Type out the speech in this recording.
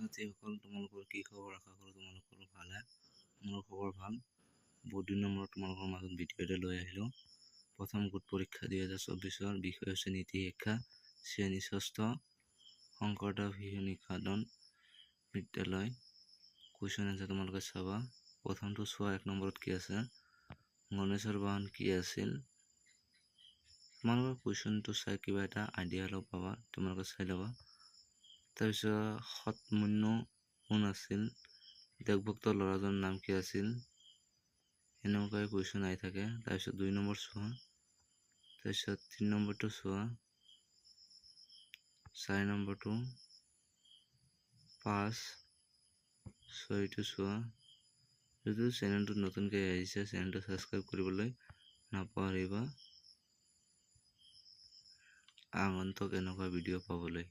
ছাত্ৰীসকল তোমালোকৰ কি খবৰ আশা কৰোঁ তোমালোকৰ ভালে। মোৰ খবৰ ভাল। বহুত দিনৰ মূৰত তোমালোকৰ মাজত ভিডিঅ' এটা লৈ আহিলোঁ। প্ৰথম গোট পৰীক্ষা দুহেজাৰ চৌবিছৰ বিষয় হৈছে নীতি শিক্ষা। শ্ৰেণী ষষ্ঠ শংকৰদেৱ শিশু নিকেতন বিদ্যালয়। কুৱেশ্যন এনচাৰ তোমালোকে চাবা। প্ৰথমটো চোৱা এক নম্বৰত কি আছে? গণেশৰ বাহন কি আছিল? তোমালোকৰ কুৱেশ্যনটো চাই কিবা এটা আইডিয়া অলপ পাবা তোমালোকে চাই ল'বা। তাৰপিছত সৎমুন্য কোন আছিল? দেশভক্ত ল'ৰাজনৰ নাম কি আছিল? এনেকুৱাই কুৱেশ্যন আহি থাকে। তাৰপিছত দুই নম্বৰ চোৱা। তাৰপিছত তিনি নম্বৰটো চোৱা। চাৰি নম্বৰটো। পাঁচ। ছয়টো চোৱা। যদি চেনেলটোত নতুনকৈ আহিছে, চেনেলটো ছাবস্ক্ৰাইব কৰিবলৈ নাপাহৰিবা। আগন্তুক এনেকুৱা ভিডিঅ' পাবলৈ।